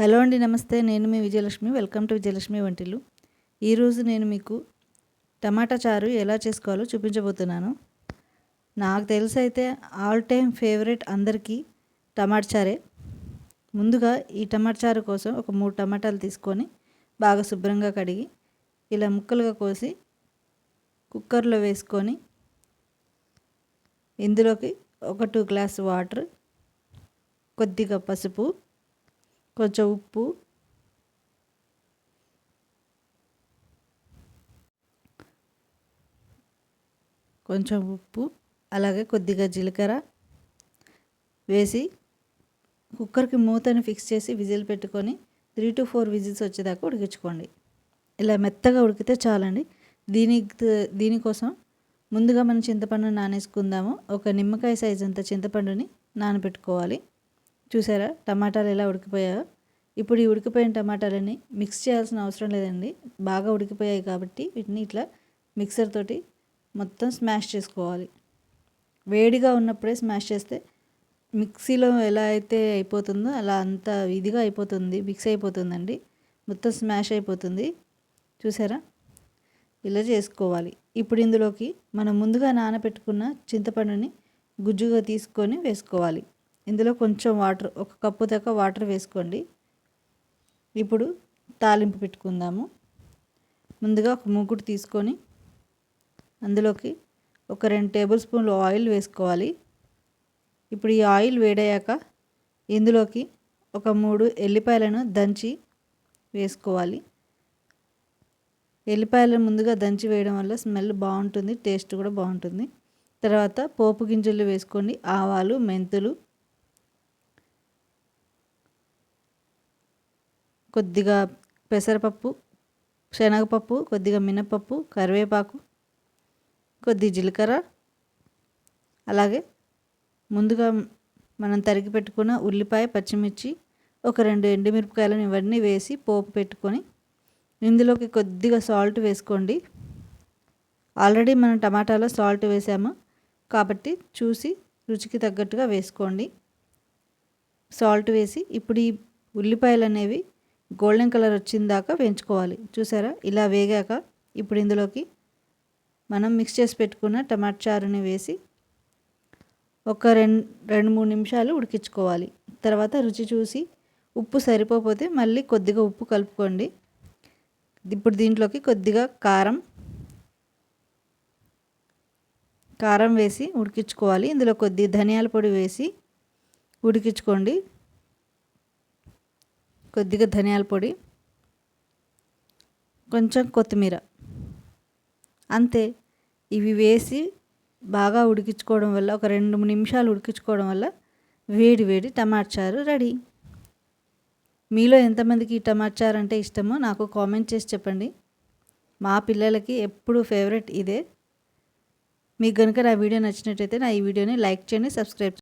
Hello అండి నమస్తే. నేను మీ విజయలక్ష్మి. వెల్కమ్ టు విజయలక్ష్మి వంటిలు ఈరోజు నేను మీకు టమాటా చారు ఎలా చేసుకోవాలో చూపించబోతున్నాను. నాకు తెలిసి అయితే ఆల్ టైమ్ ఫేవరెట్ అందరికీ టమాటా చారే. ముందుగా ఈ టమాటా చారు కోసం ఒక మూడు టమాటాలు తీసుకొని బాగా శుభ్రంగా కడిగి ఇలా ముక్కలుగా కోసి కుక్కర్లో వేసుకొని ఇందులోకి ఒక టూ గ్లాస్ వాటర్ కొద్దిగా పసుపు కొంచెం ఉప్పు. కొంచెం ఉప్పు. అలాగే కొద్దిగా జీలకర్ర వేసి కుక్కర్కి మూతని ఫిక్స్ చేసి విజిల్ పెట్టుకొని త్రీ టు ఫోర్ విజిల్స్ వచ్చేదాకా ఉడికించుకోండి. ఇలా మెత్తగా ఉడికితే చాలండి. దీని దీనికోసం ముందుగా మనం చింతపండు నానేసుకుందాము. ఒక నిమ్మకాయ సైజ్ అంత చింతపండుని నానబెట్టుకోవాలి. చూసారా? టమాటాలు ఎలా ఉడికిపోయాయో? ఇప్పుడు ఈ ఉడికిపోయిన టమాటాలని మిక్స్ చేయాల్సిన అవసరం లేదండి. బాగా ఉడికిపోయాయి కాబట్టి వీటిని ఇట్లా మిక్సర్ తోటి మొత్తం స్మాష్ చేసుకోవాలి. వేడిగా ఉన్నప్పుడే స్మాష్ చేస్తే మిక్సీలో ఎలా అయితే అయిపోతుందో అలా అంత ఇదిగా అయిపోతుంది మిక్స్ అయిపోతుందండి. మొత్తం స్మాష్ అయిపోతుంది. చూసారా? ఇలా చేసుకోవాలి. ఇప్పుడు ఇందులోకి మనం ముందుగా నానబెట్టుకున్న చింతపండుని గుజ్జుగా తీసుకొని వేసుకోవాలి. ఇందులో కొంచెం వాటర్ ఒక కప్పు దాకా వాటర్ వేసుకోండి. ఇప్పుడు తాలింపు పెట్టుకుందాము. ముందుగా ఒక ముగ్గురు తీసుకొని అందులోకి ఒక రెండు టేబుల్ స్పూన్లు ఆయిల్ వేసుకోవాలి. ఇప్పుడు ఈ ఆయిల్ వేడయ్యాక ఇందులోకి ఒక మూడు ఎల్లిపాయలను దంచి వేసుకోవాలి. ఎల్లిపాయలను ముందుగా దంచి వేయడం వల్ల స్మెల్ బాగుంటుంది టేస్ట్ కూడా బాగుంటుంది. తర్వాత పోపు గింజలు వేసుకోండి ఆవాలు మెంతులు కొద్దిగా పెసరపప్పు శనగపప్పు కొద్దిగా మినపప్పు కరివేపాకు కొద్ది జీలకర్ర. అలాగే ముందుగా మనం తరిగి పెట్టుకున్న ఉల్లిపాయ పచ్చిమిర్చి ఒక రెండు ఎండుమిరపకాయలను ఇవన్నీ వేసి పోపు పెట్టుకొని ఇందులోకి కొద్దిగా సాల్ట్ వేసుకోండి. ఆల్రెడీ మనం టమాటాలో సాల్ట్ వేసాము కాబట్టి చూసి రుచికి తగ్గట్టుగా వేసుకోండి. సాల్ట్ వేసి ఇప్పుడు ఈ ఉల్లిపాయలు అనేవి గోల్డెన్ కలర్ వచ్చిన దాకా వేయించుకోవాలి. చూసారా? ఇలా వేగాక ఇప్పుడు ఇందులోకి మనం మిక్స్ చేసి పెట్టుకున్న టమాటా చారుని వేసి ఒక రెండు రెండు మూడు నిమిషాలు ఉడికించుకోవాలి. తర్వాత రుచి చూసి ఉప్పు సరిపోతే మళ్ళీ కొద్దిగా ఉప్పు కలుపుకోండి. ఇప్పుడు దీంట్లోకి కొద్దిగా కారం కారం వేసి ఉడికించుకోవాలి. ఇందులో కొద్ది ధనియాల పొడి వేసి ఉడికించుకోండి. కొద్దిగా ధనియాల పొడి కొంచెం కొత్తిమీర. అంతే. ఇవి వేసి బాగా ఉడికించుకోవడం వల్ల ఒక రెండు మూడు నిమిషాలు ఉడికించుకోవడం వల్ల వేడి వేడి టమాటా చారు రెడీ. మీలో ఎంతమందికి ఈ టమాటా చారు అంటే ఇష్టమో నాకు కామెంట్ చేసి చెప్పండి. మా పిల్లలకి ఎప్పుడు ఫేవరెట్ ఇదే. మీకు కనుక నా వీడియో నచ్చినట్టయితే నా ఈ వీడియోని లైక్ చేయండి సబ్స్క్రైబ్